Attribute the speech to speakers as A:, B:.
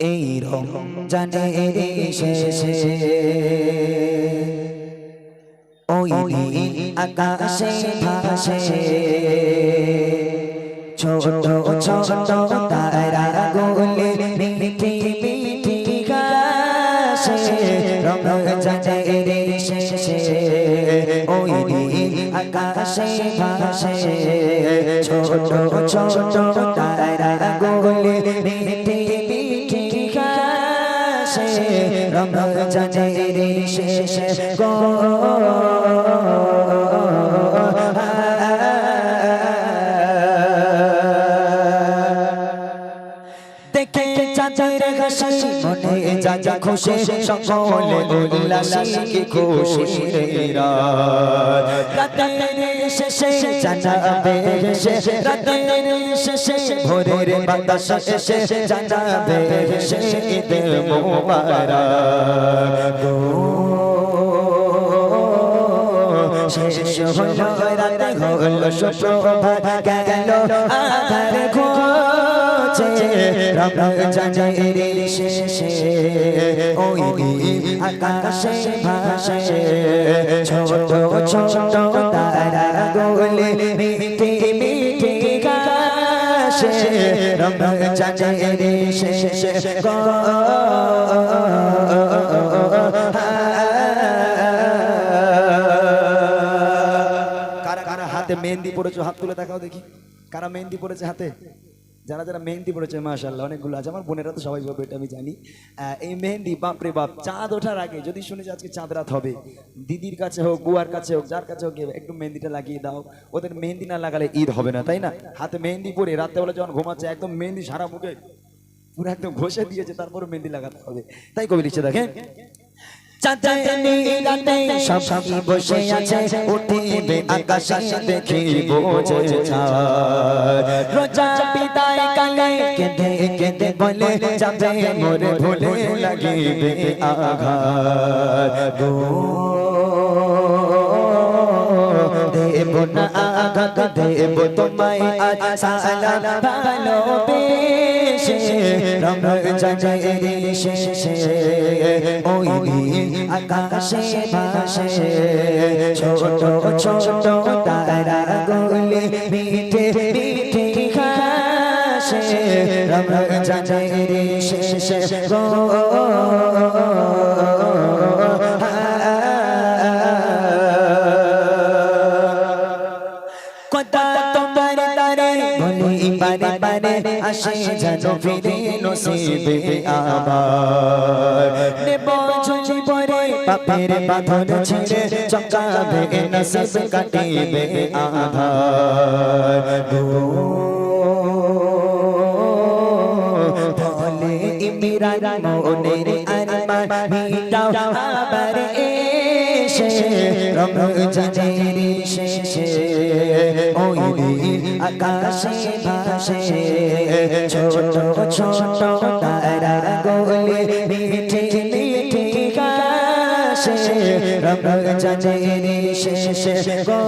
A: এই রং জানে শেষে ওই আকাশে ভাসে। ছোট ছোট তারা গোলে মিঠি মিঠি গাছে রং জানে শেষে ওই আকাশে ভাসে। ছোট ছোট তারা গোলে মিঠি রং জানে শেষে গো চাচার হাসি, মনে যা যা খুশি সকলে উল্লাসী কি খুশি রে রাত রাতের শেষে জানাবে শেষে রাতের শেষে ভোরের বাতাস এসে জানাবে শেষে ঈদ মোবারক। শেষ হলো রাতে হলো সুপ্রভাত গেল আধার ঘোচে আকাশে ভাসে, ছোট ছোট তারা গোলে গো,
B: কারা কারা হাতে মেহেন্দি পড়েছো হাত তুলে দেখাও দেখি। কারা মেহেন্দি পড়েছে হাতে? যারা যারা মেহেন্দি পড়েছে মাশাল্লাহ অনেকগুলো আছে। আমার বোনেরা তো সবাই পাবে এটা আমি জানি। এই মেহেন্দি, বাপরে বাপ, চাঁদ ওঠার আগে, যদি শুনে আজকে চাঁদ রাত হবে, দিদির কাছে হোক, বুয়ার কাছে হোক, যার কাছে হোক একটু মেহেন্দিটা লাগিয়ে দাও। ওদের মেহেন্দি না লাগালে ঈদ হবে না, তাই না? হাতে মেহেন্দি পরে রাত্রেবেলা যখন ঘুমাচ্ছে, একদম মেহেন্দি সারা মুখে, পুরো একদম ঘষে দিয়েছে, তারপরে মেহেন্দি লাগাতে হবে। তাই কবি লিখছে, দেখেন।
A: সবাই বসে আছে উঠিবে আকাশে দেখিব রোজা কালে কেঁদে কেঁদে বলে, যাবে মোরে ভুলে লাগিবে আঘাত। গো, দেব না আঘাত, দেব তোমায় আজ সালাম ভালোবেসে। রং জানে রে শেষে, ওই আকাশে ভাসে। ছোট ছোট তারা গোলে মিঠে মিঠে ঘাসে রং জানে রে শেষে গো বারে বারে আসে যেন ফিরে নসিবে আবার নেব ঝুলি পরে পাপের বাঁধন ছিঁড়ে চকাবে নসিব কাটিবে আধার ইমরান মনের আরমান মিটাও আবার এসে রং জানের শেষে ওই আকাশে ভাসে ছোট ছোট তারা গোলে মিঠে মিঠে গাছে রং জানের শেষে গো